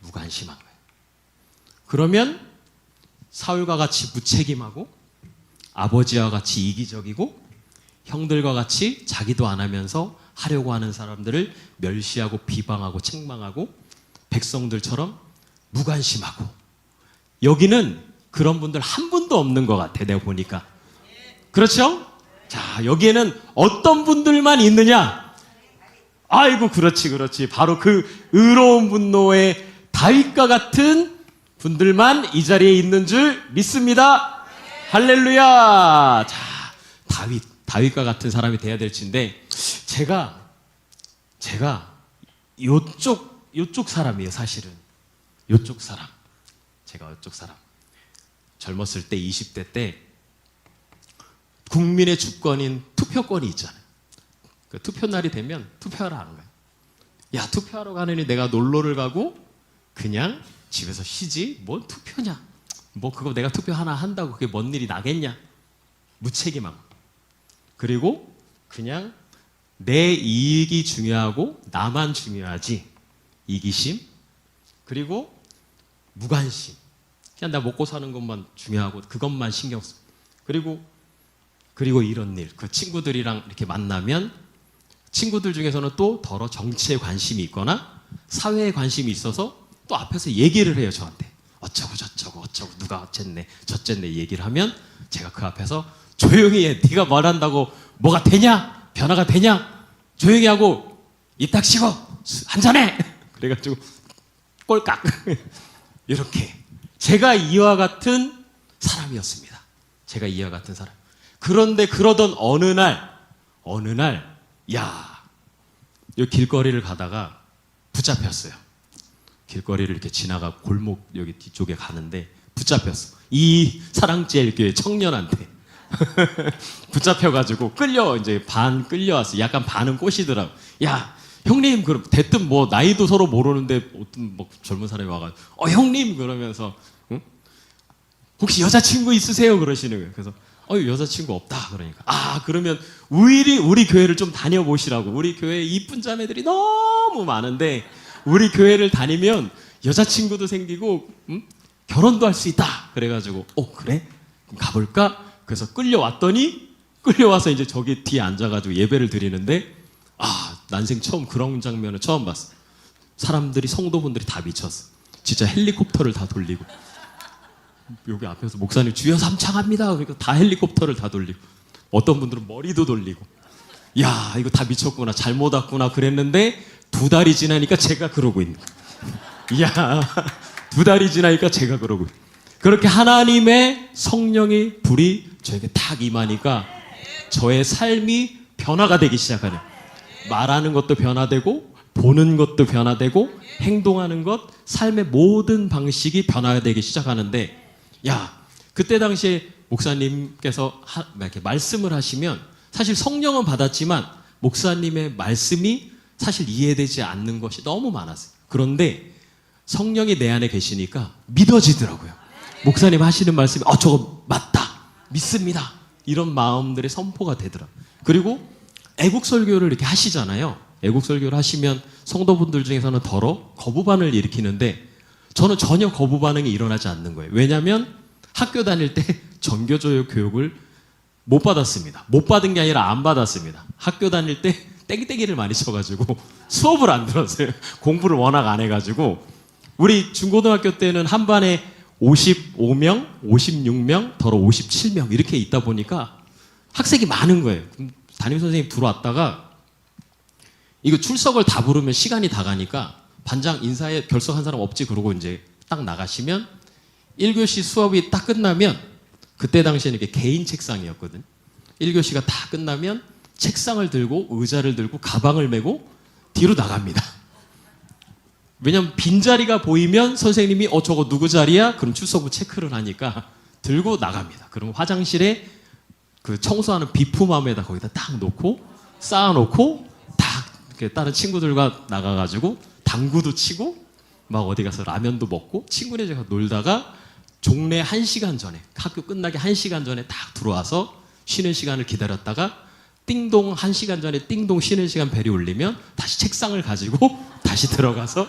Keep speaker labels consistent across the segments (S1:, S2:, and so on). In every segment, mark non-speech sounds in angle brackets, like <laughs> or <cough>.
S1: 무관심한 거예요. 그러면 사울과 같이 무책임하고 아버지와 같이 이기적이고 형들과 같이 자기도 안 하면서 하려고 하는 사람들을 멸시하고 비방하고 책망하고 백성들처럼 무관심하고 여기는 그런 분들 한 분도 없는 것 같아 내가 보니까 그렇죠? 자 여기에는 어떤 분들만 있느냐? 아이고 그렇지 그렇지 바로 그 의로운 분노의 다윗과 같은 분들만 이 자리에 있는 줄 믿습니다. 할렐루야. 자 다윗 다윗과 같은 사람이 돼야 될지인데 제가 제가 요쪽 요쪽 사람이에요 사실은 요쪽 사람 제가 요쪽 사람 젊었을 때 20대 때 국민의 주권인 투표권이 있잖아요. 그 투표 날이 되면 투표하러 가는 거예요. 야 투표하러 가느니 내가 놀러를 가고 그냥 집에서 쉬지 뭔 투표냐? 뭐 그거 내가 투표 하나 한다고 그게 뭔 일이 나겠냐? 무책임함. 그리고 그냥 내 이익이 중요하고 나만 중요하지. 이기심. 그리고 무관심. 그냥 나 먹고 사는 것만 중요하고 그것만 신경 써. 그리고 그리고 이런 일. 그 친구들이랑 이렇게 만나면 친구들 중에서는 또 더러 정치에 관심이 있거나 사회에 관심이 있어서 또 앞에서 얘기를 해요 저한테. 어쩌고 저쩌고 어쩌고 누가 어쨌네 저쨌네 얘기를 하면 제가 그 앞에서 조용히 해. 네가 말한다고 뭐가 되냐? 변화가 되냐? 조용히 하고 입 닥치고 수- 한잔해. <laughs> 그래가지고 꼴깍. <laughs> 이렇게. 제가 이와 같은 사람이었습니다. 제가 이와 같은 사람 그런데 그러던 어느 날 어느 날 야, 이 길거리를 가다가 붙잡혔어요. 길거리를 이렇게 지나가 골목 여기 뒤쪽에 가는데 붙잡혔어. 이 사랑제일교회 청년한테 <laughs> 붙잡혀가지고 끌려 이제 반 끌려왔어. 약간 반은 꼬시더라고. 야, 형님 그럼 대뜸 뭐 나이도 서로 모르는데 어떤 뭐 젊은 사람이 와가지고 어 형님 그러면서 응? 혹시 여자친구 있으세요? 그러시는 거예요. 그래서 어 여자친구 없다. 그러니까 아 그러면 우리 우리 교회를 좀 다녀보시라고. 우리 교회에 이쁜 자매들이 너무 많은데 우리 교회를 다니면 여자친구도 생기고 음? 결혼도 할 수 있다. 그래가지고 어 그래? 그럼 가볼까? 그래서 끌려왔더니 끌려와서 이제 저기 뒤에 앉아가지고 예배를 드리는데 아 난생 처음 그런 장면을 처음 봤어. 사람들이 성도분들이 다 미쳤어. 진짜 헬리콥터를 다 돌리고 여기 앞에서 목사님 주여 삼창합니다. 그러니까 다 헬리콥터를 다 돌리고 어떤 분들은 머리도 돌리고 야 이거 다 미쳤구나 잘못 왔구나 그랬는데 두 달이 지나니까 제가 그러고 있는 거야. <laughs> 야두 달이 지나니까 제가 그러고 있는. 그렇게 하나님의 성령의 불이 저에게 탁 임하니까 저의 삶이 변화가 되기 시작하네요. 말하는 것도 변화되고 보는 것도 변화되고 행동하는 것 삶의 모든 방식이 변화되기 시작하는데 야 그때 당시에 목사님께서 하- 이렇게 말씀을 하시면 사실 성령은 받았지만 목사님의 말씀이 사실 이해되지 않는 것이 너무 많았어요. 그런데 성령이 내 안에 계시니까 믿어지더라고요. 목사님 하시는 말씀이 어 저거 맞다 믿습니다 이런 마음들의 선포가 되더라고요. 그리고 애국 설교를 이렇게 하시잖아요. 애국 설교를 하시면 성도분들 중에서는 더러 거부 반응을 일으키는데 저는 전혀 거부 반응이 일어나지 않는 거예요. 왜냐하면 학교 다닐 때 <laughs> 전교조육 교육을 못 받았습니다. 못 받은 게 아니라 안 받았습니다. 학교 다닐 때 <laughs> 떼기떼기를 많이 쳐가지고 <laughs> 수업을 안 들었어요. 공부를 워낙 안 해가지고 우리 중고등학교 때는 한 반에 55명, 56명, 더러 57명 이렇게 있다 보니까 학생이 많은 거예요. 담임 선생님 들어왔다가 이거 출석을 다 부르면 시간이 다 가니까 반장 인사에 결석한 사람 없지 그러고 이제 딱 나가시면 1교시 수업이 딱 끝나면 그때 당시에는 이게 개인 책상이었거든. 1교시가 다 끝나면 책상을 들고 의자를 들고 가방을 메고 뒤로 나갑니다. 왜냐면 빈자리가 보이면 선생님이 어 저거 누구 자리야? 그럼 출석부 체크를 하니까 들고 나갑니다. 그럼 화장실에 그 청소하는 비품함에다 거기다 딱 놓고 쌓아놓고 딱 다른 친구들과 나가가지고 당구도 치고 막 어디 가서 라면도 먹고 친구네 집에 가서 놀다가 종례 한 시간 전에 학교 끝나기 한 시간 전에 딱 들어와서 쉬는 시간을 기다렸다가 띵동 한 시간 전에 띵동 쉬는 시간 벨이 울리면 다시 책상을 가지고 <laughs> 다시 들어가서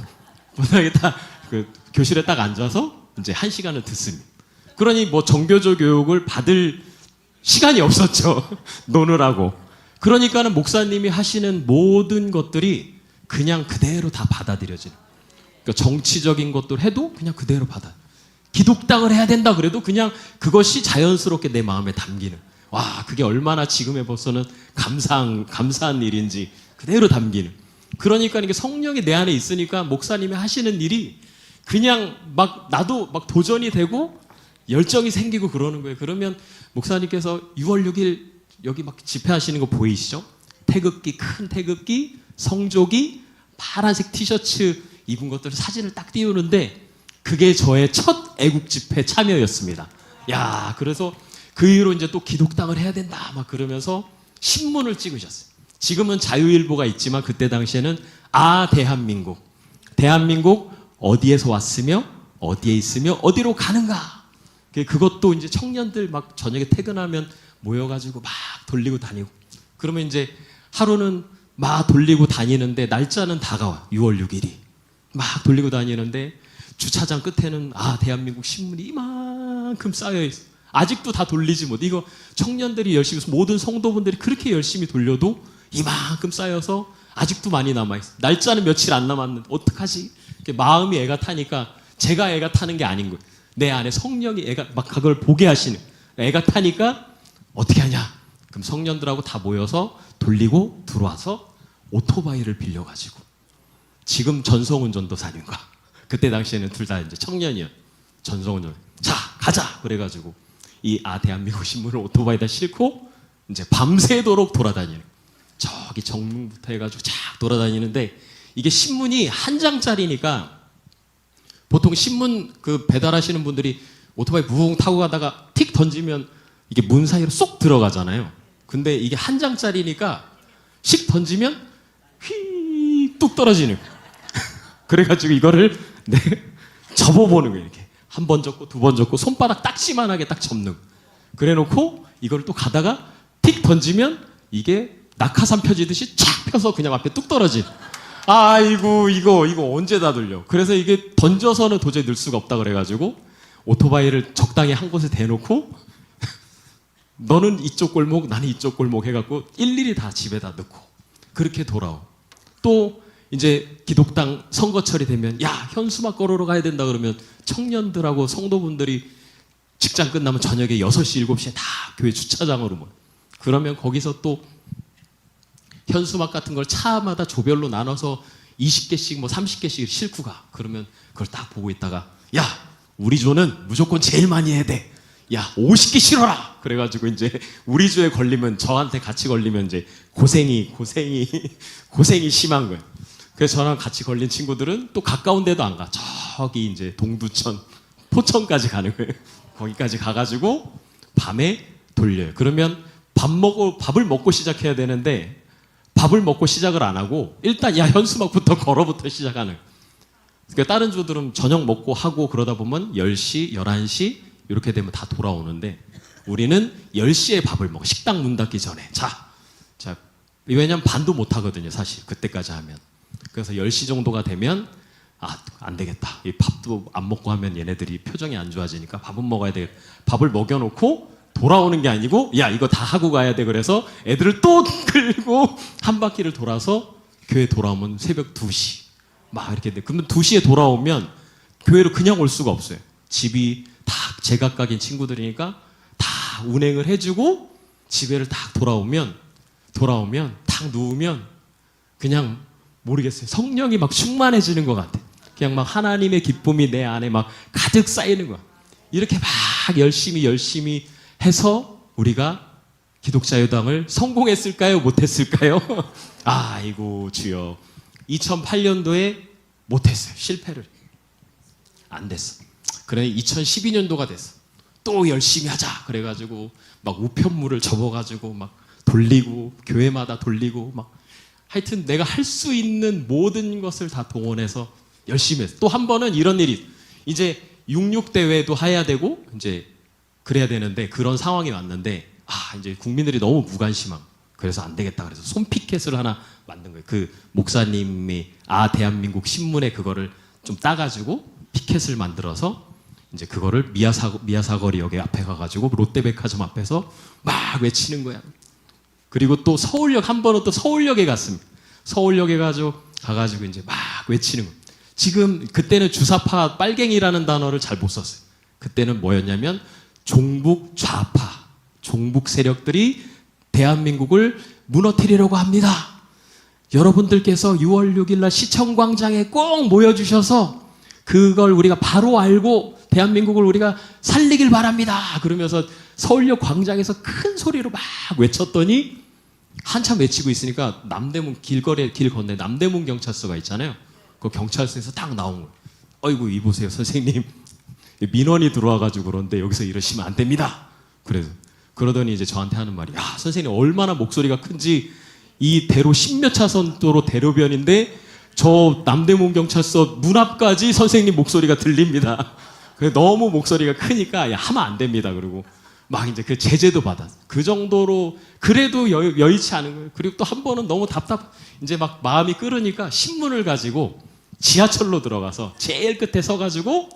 S1: <laughs> 문학에 딱그 교실에 딱 앉아서 이제 한 시간을 듣습니다. 그러니 뭐 정교조 교육을 받을 시간이 없었죠. <laughs> 노느라고. 그러니까는 목사님이 하시는 모든 것들이 그냥 그대로 다 받아들여지는. 그러니까 정치적인 것들 해도 그냥 그대로 받아. 기독당을 해야 된다 그래도 그냥 그것이 자연스럽게 내 마음에 담기는. 와, 그게 얼마나 지금에 벌써는 감사한, 감사한 일인지 그대로 담기는. 그러니까 이게 성령이 내 안에 있으니까 목사님이 하시는 일이 그냥 막 나도 막 도전이 되고 열정이 생기고 그러는 거예요. 그러면 목사님께서 6월 6일 여기 막 집회하시는 거 보이시죠? 태극기, 큰 태극기, 성조기, 파란색 티셔츠 입은 것들을 사진을 딱 띄우는데 그게 저의 첫 애국 집회 참여였습니다. 야, 그래서 그 이후로 이제 또 기독당을 해야 된다 막 그러면서 신문을 찍으셨어요. 지금은 자유일보가 있지만 그때 당시에는 아 대한민국, 대한민국 어디에서 왔으며 어디에 있으며 어디로 가는가. 그- 그것도 이제 청년들 막 저녁에 퇴근하면 모여가지고 막 돌리고 다니고. 그러면 이제 하루는 막 돌리고 다니는데 날짜는 다가와 6월 6일이 막 돌리고 다니는데 주차장 끝에는 아 대한민국 신문이 이만큼 쌓여 있어. 아직도 다 돌리지 못. 이거 청년들이 열심히 모든 성도분들이 그렇게 열심히 돌려도 이만큼 쌓여서 아직도 많이 남아 있어. 날짜는 며칠 안 남았는데 어떡하지? 마음이 애가 타니까 제가 애가 타는 게 아닌 거예요. 내 안에 성령이 애가 막 그걸 보게 하시는. 애가 타니까 어떻게 하냐? 그럼 성년들하고 다 모여서 돌리고 들어와서 오토바이를 빌려가지고 지금 전성훈 전도사님과 그때 당시에는 둘 다 이제 청년이요. 전성훈 전. 자 가자 그래가지고 이 아 대한민국 신문을 오토바이에다 싣고 이제 밤새도록 돌아다니는. 저기 정문부터 해가지고 쫙 돌아다니는데 이게 신문이 한 장짜리니까 보통 신문 그 배달하시는 분들이 오토바이 무웅 타고 가다가 틱 던지면 이게 문 사이로 쏙 들어가잖아요. 근데 이게 한 장짜리니까 씩 던지면 휙뚝 떨어지는 거예요. <laughs> 그래가지고 이거를 네, 접어보는 거예요. 이렇게 한 번 접고 두 번 접고 손바닥 딱지만하게 딱 접는. 그래놓고 이걸 또 가다가 틱 던지면 이게 낙하산 펴지듯이 쫙 펴서 그냥 앞에 뚝 떨어진. 아이고 이거 이거 언제 다 돌려. 그래서 이게 던져서는 도저히 늘 수가 없다 그래가지고 오토바이를 적당히 한 곳에 대놓고 너는 이쪽 골목 나는 이쪽 골목 해갖고 일일이 다 집에다 넣고 그렇게 돌아오. 또 이제 기독당 선거철이 되면 야 현수막 걸으러 가야 된다 그러면 청년들하고 성도분들이 직장 끝나면 저녁에 6시 7시에 다 교회 주차장으로 모여. 그러면 거기서 또 현수막 같은 걸 차마다 조별로 나눠서 20개씩 뭐 30개씩 싣고 가. 그러면 그걸 딱 보고 있다가 야 우리 조는 무조건 제일 많이 해야 돼. 야 50개 실어라. 그래가지고 이제 우리 조에 걸리면 저한테 같이 걸리면 이제 고생이 고생이 <laughs> 고생이 심한 거예요. 그래서 저랑 같이 걸린 친구들은 또 가까운 데도 안 가. 저기 이제 동두천 포천까지 가는 거예요. 거기까지 가가지고 밤에 돌려요. 그러면 밥 먹고 밥을 먹고 시작해야 되는데 밥을 먹고 시작을 안 하고 일단 야 현수막부터 <laughs> 걸어부터 시작하는. 그러니까 다른 주들은 저녁 먹고 하고 그러다 보면 10시, 11시 이렇게 되면 다 돌아오는데 우리는 10시에 밥을 먹어. 식당 문 닫기 전에. 자. 자. 왜냐면 반도 못 하거든요, 사실. 그때까지 하면. 그래서 10시 정도가 되면 아, 안 되겠다. 이 밥도 안 먹고 하면 얘네들이 표정이 안 좋아지니까 밥은 먹어야 돼. 밥을 먹여 놓고 돌아오는 게 아니고 야 이거 다 하고 가야 돼 그래서 애들을 또 끌고 한 바퀴를 돌아서 교회 돌아오면 새벽 2시 막 이렇게 돼. 그러면 2시에 돌아오면 교회로 그냥 올 수가 없어요. 집이 다 제각각인 친구들이니까 다 운행을 해주고 집에를 딱 돌아오면 돌아오면 딱 누우면 그냥 모르겠어요. 성령이 막 충만해지는 것 같아. 그냥 막 하나님의 기쁨이 내 안에 막 가득 쌓이는 거야. 이렇게 막 열심히 열심히 해서 우리가 기독자유당을 성공했을까요? 못했을까요? <laughs> 아이고 주여. 2008년도에 못했어요. 실패를. 안 됐어. 그래 2012년도가 됐어. 또 열심히 하자. 그래가지고 막 우편물을 접어가지고 막 돌리고 교회마다 돌리고 막 하여튼 내가 할 수 있는 모든 것을 다 동원해서 열심히 했어. 또 한 번은 이런 일이 이제 66 대회도 해야 되고 이제 그래야 되는데 그런 상황이 왔는데 아 이제 국민들이 너무 무관심한 그래서 안 되겠다 그래서 손피켓을 하나 만든 거예요. 그 목사님이 아 대한민국 신문에 그거를 좀 따가지고 피켓을 만들어서 이제 그거를 미아사 미아사거리역에 앞에 가가지고 롯데백화점 앞에서 막 외치는 거야. 그리고 또 서울역 한 번은 또 서울역에 갔습니다. 서울역에 가지고 가가지고 이제 막 외치는 거. 지금 그때는 주사파 빨갱이라는 단어를 잘 못 썼어요. 그때는 뭐였냐면 종북 좌파, 종북 세력들이 대한민국을 무너뜨리려고 합니다. 여러분들께서 6월 6일 날 시청 광장에 꼭 모여 주셔서 그걸 우리가 바로 알고 대한민국을 우리가 살리길 바랍니다. 그러면서 서울역 광장에서 큰 소리로 막 외쳤더니 한참 외치고 있으니까 남대문 길거리에 길 건너 남대문 경찰서가 있잖아요. 그 경찰서에서 딱 나온 거예요. 어이구 이 보세요 선생님 민원이 들어와가지고 그런데 여기서 이러시면 안 됩니다. 그래서 그러더니 이제 저한테 하는 말이 야 선생님 얼마나 목소리가 큰지 이 대로 십몇 차선 도로 대로변인데 저 남대문 경찰서 문 앞까지 선생님 목소리가 들립니다. 너무 목소리가 크니까 야 하면 안 됩니다. 그리고 막 이제 그 제재도 받았. 그 정도로 그래도 여, 여의치 않은 거예요. 그리고 또 한 번은 너무 답답 이제 막 마음이 끓으니까 신문을 가지고 지하철로 들어가서 제일 끝에 서가지고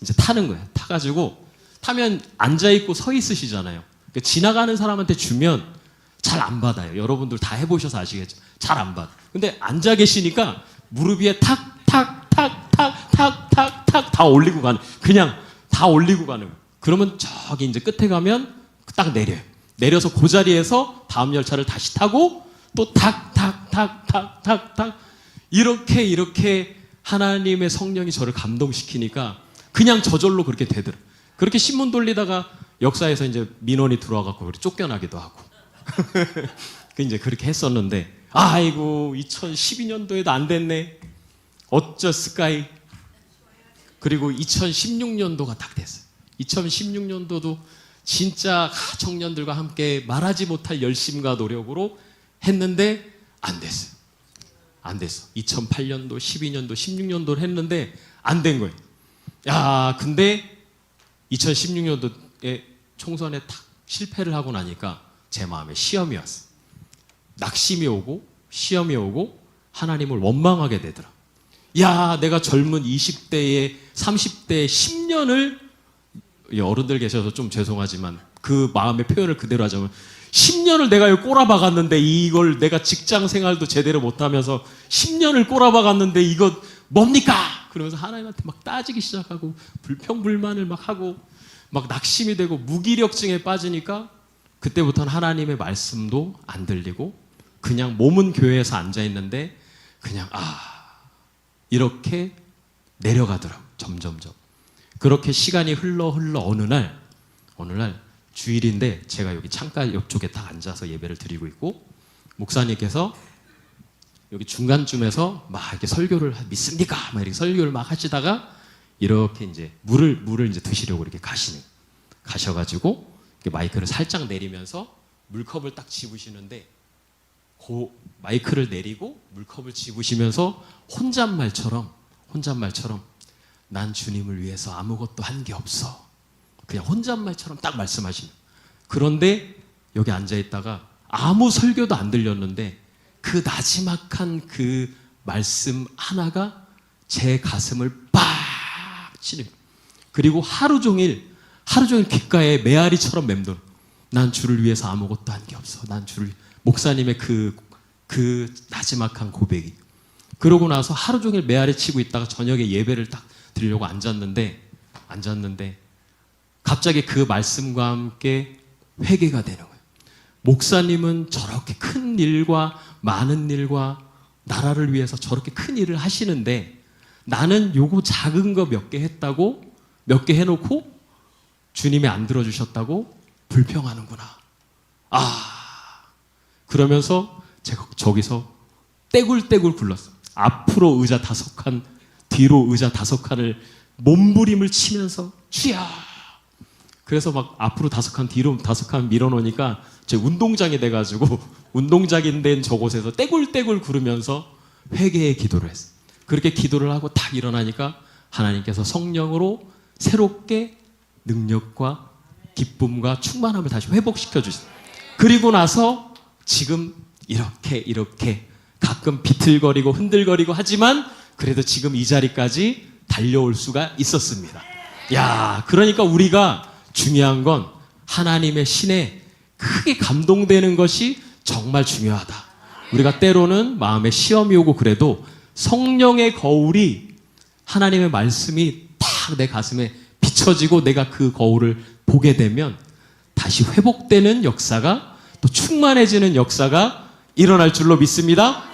S1: 이제 타는 거예요. 타가지고 타면 앉아 있고 서 있으시잖아요. 그러니까 지나가는 사람한테 주면 잘 안 받아요. 여러분들 다 해보셔서 아시겠죠? 잘 안 받아. 근데 앉아 계시니까 무릎 위에 탁, 탁, 탁, 탁, 탁, 탁, 탁 다 올리고 가는. 그냥 다 올리고 가는. 그러면 저기 이제 끝에 가면 딱 내려요. 내려서 그 자리에서 다음 열차를 다시 타고 또 탁, 탁, 탁, 탁, 탁, 탁. 이렇게 이렇게 하나님의 성령이 저를 감동시키니까 그냥 저절로 그렇게 되더라. 그렇게 신문 돌리다가 역사에서 이제 민원이 들어와갖고 쫓겨나기도 하고. <laughs> 그 이제 그렇게 했었는데 아이고 2012년도에도 안 됐네. 어쩌스까이. 그리고 2016년도가 딱 됐어요. 2016년도도 진짜 청년들과 함께 말하지 못할 열심과 노력으로 했는데 안 됐어요. 안 됐어. 2008년도, 12년도, 16년도를 했는데 안 된 거예요. 야, 근데 2016년도에 총선에 탁 실패를 하고 나니까 제 마음에 시험이 왔어. 낙심이 오고 시험이 오고 하나님을 원망하게 되더라. 야, 내가 젊은 20대에 30대에 10년을 어른들 계셔서 좀 죄송하지만 그 마음의 표현을 그대로 하자면 10년을 내가 여기 꼬라박았는데 이걸 내가 직장 생활도 제대로 못하면서 10년을 꼬라박았는데 이거 뭡니까? 그러면서 하나님한테 막 따지기 시작하고 불평불만을 막 하고 막 낙심이 되고 무기력증에 빠지니까 그때부터는 하나님의 말씀도 안 들리고 그냥 몸은 교회에서 앉아 있는데 그냥 아 이렇게 내려가더라고 점점점 그렇게 시간이 흘러 흘러 어느 날 어느 날 주일인데 제가 여기 창가 옆쪽에 딱 앉아서 예배를 드리고 있고 목사님께서 여기 중간쯤에서 막 이렇게 설교를 하- 믿습니까? 막 이렇게 설교를 막 하시다가 이렇게 이제 물을 물을 이제 드시려고 이렇게 가시는 가셔가지고 마이크를 살짝 내리면서 물컵을 딱 집으시는데 고 마이크를 내리고 물컵을 집으시면서 혼잣말처럼 혼잣말처럼 난 주님을 위해서 아무것도 한 게 없어. 그냥 혼잣말처럼 딱 말씀하시는. 그런데 여기 앉아 있다가 아무 설교도 안 들렸는데 그 나지막한 그 말씀 하나가 제 가슴을 빡 치는. 그리고 하루 종일 하루 종일 귓가에 메아리처럼 맴돌. 난 주를 위해서 아무것도 한 게 없어. 난 주를 목사님의 그그 나지막한 고백이. 그러고 나서 하루 종일 메아리 치고 있다가 저녁에 예배를 딱 드리려고 앉았는데 앉았는데 갑자기 그 말씀과 함께 회개가 되는 거예요. 목사님은 저렇게 큰 일과 많은 일과 나라를 위해서 저렇게 큰 일을 하시는데 나는 요거 작은 거 몇 개 했다고 몇 개 해놓고 주님이 안 들어주셨다고 불평하는구나. 아 그러면서 제가 저기서 떼굴떼굴 굴렀어. 앞으로 의자 다섯 칸, 뒤로 의자 다섯 칸을 몸부림을 치면서 주야. 그래서 막 앞으로 다섯 칸, 뒤로 다섯 칸 밀어놓으니까 제 운동장이 돼가지고 <laughs> 운동장인 된 저곳에서 떼굴떼굴 구르면서 회개의 기도를 했어. 그렇게 기도를 하고 딱 일어나니까 하나님께서 성령으로 새롭게 능력과 기쁨과 충만함을 다시 회복시켜 주셨어요. 그리고 나서 지금 이렇게 이렇게 가끔 비틀거리고 흔들거리고 하지만 그래도 지금 이 자리까지 달려올 수가 있었습니다. 야, 그러니까 우리가 중요한 건 하나님의 신에 크게 감동되는 것이 정말 중요하다. 우리가 때로는 마음에 시험이 오고 그래도 성령의 거울이 하나님의 말씀이 탁 내 가슴에 비춰지고 내가 그 거울을 보게 되면 다시 회복되는 역사가 또 충만해지는 역사가 일어날 줄로 믿습니다.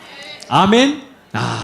S1: 아멘. 아.